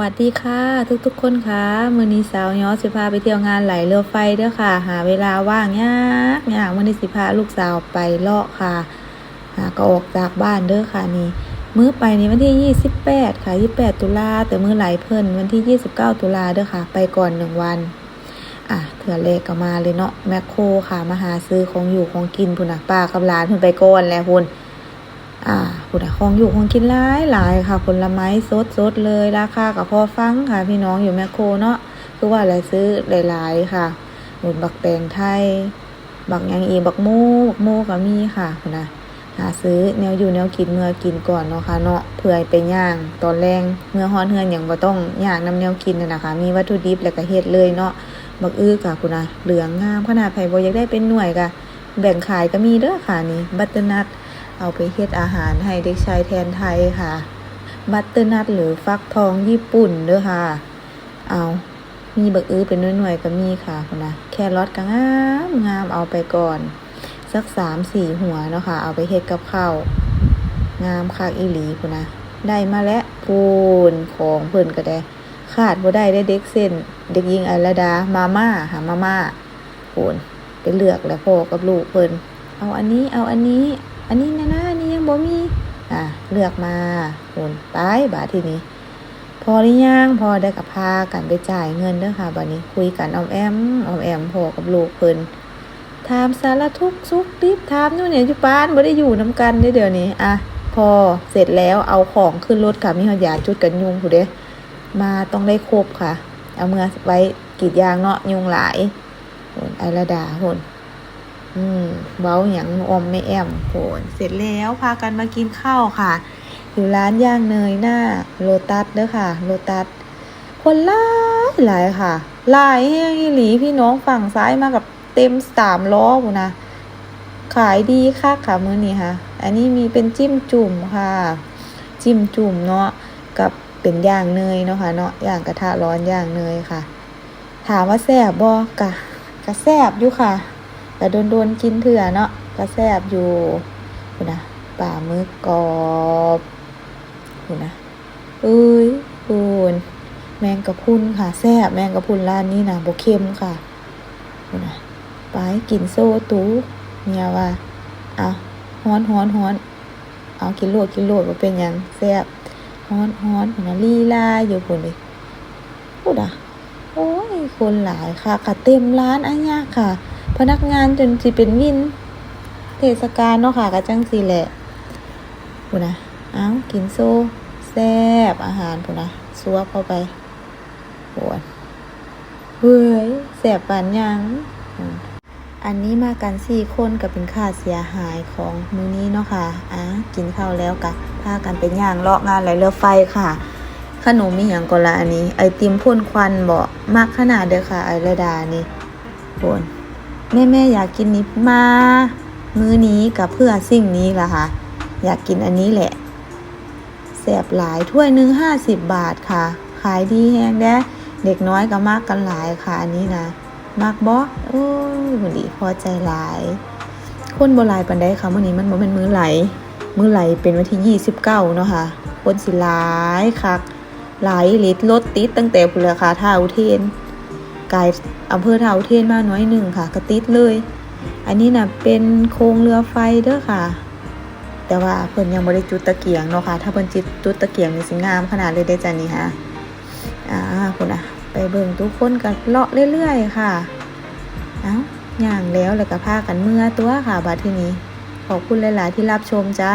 วัสดีค่ะทุกๆคนค่ะมือนี้สาวย้อสิพาไปเที่ยวงานไหลเรือไฟเด้อค่ะ หาเวลาว่างยากยากมือนี้สิพาลูกสาวไปเลาะค่ะหาก็ออกจากบ้านเด้อค่ะนี่มื้อไปนี่วันที่ 28 ค่ะ 28 ตุลาแต่มื้อไหลเพิ่นวันที่ 29 ตุลาเด้อค่ะ ไปก่อนหนึ่งวันอะเถื่อเลขก็มาเลยเนาะแมคโครค่ะมาหาซื้อของอยู่ของกินพุ่นน่ะป้ากับหลานเพิ่นไปก่อนแล้วพุ่น อ่าผุดของอยู่ของกินหลายหลายค่ะ ผลไม้สดสดเลย ราคากับพอฟังค่ะ พี่น้องอยู่แมคโครเนาะ คือว่าอะไรซื้อหลายๆค่ะหนุนบักแตงไทย บักยังอีบักโมบักโมก็มีค่ะพุ่นะหาซื้อแนวอยู่แนวกินเมื่อกินก่อนเนาะค่ะเนาะเผื่อไปย่างตอนแรงเมื่อฮ้อนเฮือนอย่างบ่ต้องย่างน้ำแนวกินน่ะนะคะ มีวัตถุดิบแล้วก็เฮ็ดเลยเนาะบักอื้อค่ะคุณนะเหลืองงามขนาดไผบ่อยากได้เป็นหน่วยก็แบ่งขายก็มีเด้อค่ะนี่บัตเตอร์นัท เอาไปเฮ็ดอาหารให้เด็กชายแทนไทยค่ะ บัตเตอร์นัทหรือฟักทองญี่ปุ่นเด้อค่ะ เอามีบักอื้อเป็นหน่วยๆก็มีค่ะคุณนะแครอทก็งามงามเอาไปก่อน สักสามสี่หัวเนาะค่ะ เอาไปเฮ็ดกับข้าวงามคักอีหลีคุณนะได้มาแล้วปูนของเพิ่นก็ได้ขาดบ่ได้ได้เด็กเส้น เด็กหญิงอรดา มาม่าหามาม่าปูนไปเลือกแล้วพ่อกับลูกเพิ่นเอาอันนี้เอาอันนี้ อันนี้นะนะอันนี้ยังบ่มี อะเลือกมาโอนไปบาททีนี้ พอหรือยังพอได้กับพากันไปจ่ายเงินเด้อค่ะบัดนี้คุยกันออมแอมออมแอมพอกับลูกเพิ่นถามสารทุกข์สุขดิบถามนู่นเนี่ยอยู่บ้านบ่ได้อยู่น้ำกันเด้อเดี๋ยวนี้อะพอเสร็จแล้วเอาของขึ้นรถค่ะมีหอยาจุดกันยุงผู้เด้มาต้องได้ครบค่ะ เอาเมื่อไว้กีดยางเนาะยุงหลายโหนไอระดาโหน อืมเว้าหยังอมไม่แอมโผนเสร็จแล้วพากันมากินข้าวค่ะ อยู่ร้านย่างเนยหน้าโลตัสเด้อค่ะ โลตัส คนหลายหลายค่ะหลายแห้งอีหลีพี่น้องฝั่งซ้ายมากับเต็มสามล้อพู้นะ ขายดีคักค่ะมื้อนี้ค่ะ อันนี้มีเป็นจิ้มจุ่มค่ะ จิ้มจุ่มเนาะกับเป็นย่างเนยเนาะค่ะเนาะย่างกระทะร้อนย่างเนยค่ะ ถามว่าแซ่บบ่กะกะแซ่บอยู่ค่ะ แต่โดนๆกินเถื่อเนาะก็แซ่บอยู่คุณนะป่ามือกรอบคุณนะอุ้ยคุณแมงกะพุนค่ะแซ่บแมงกะพุนร้านนี้นะโบเค็มค่ะคุณนะไปกินโซตูเนี่ยว่าเอาฮ้อนฮ้อนฮ้อนเอากินโลดกินโลดว่าเป็นยังแซ่บฮ้อนฮ้อนคุณนะลีลาอยู่คุณเลยพูดอะโอ้ย คนหลายค่ะค่ะเต็มร้านอันยากค่ะ พนักงานจนสิเป็นวิน เทศกาลเนาะค่ะกะจังสีแหละพูนะอ้าวกินโซแซบอาหารพูนะซัวเข้าไปปวดเฮ้ยแสบปานยังอันนี้มากันสี่คนก็เป็นค่าเสียหายของมือนี้เนาะค่ะอะกินข้าวแล้วกะพากันไปย่างเลาะงานไหลเรือไฟค่ะ ขนมมีอย่างก่อนละอันนี้ ไอติมพ่นควันบ่มากขนาดเด้อค่ะ ไอระดานี่โนแม่แม่อยากกินนี้มา มื้อนี้กับเพื่อสิ่งนี้ล่ะค่ะ อยากกินอันนี้แหละแสบหลายถ้วยหนึ่งห้าสิบบาทค่ะ ขายดีแฮงแด้เด็กน้อยก็มากกันหลายค่ะ อันนี้นะมากบอโอ้ยวันดีพอใจหลาย คนโบราณปันได้ค่ะวันนี้มันบ่เป็นมื้อไหล มื้อไหลเป็นวันที่ยี่สิบเก้าเนาะค่ะคนสิหลายคัก หลายลิตรรถติดตั้งแต่พุ่นราคาท่าอุเทนกายอำเภอเทาเทียนมาน้อยหนึ่งค่ะกระติดเลย อันนี้นะเป็นโครงเรือไฟเด้อค่ะ แต่ว่าเพิ่นยังบ่ได้จุดตะเกียงเนาะค่ะ ถ้าเพิ่นจิตจุดตะเกียงนี่สิงามขนาดเลยได้จ้ะนี่ฮะอ่าคุณอะไปเบิ่งทุกคนกันเลาะเรื่อยๆค่ะ เอ้าย่างแล้วแล้วก็พากันเมื่อตัวค่ะบัดที่นี้ขอบคุณหลาย ๆ ที่รับชมจ้า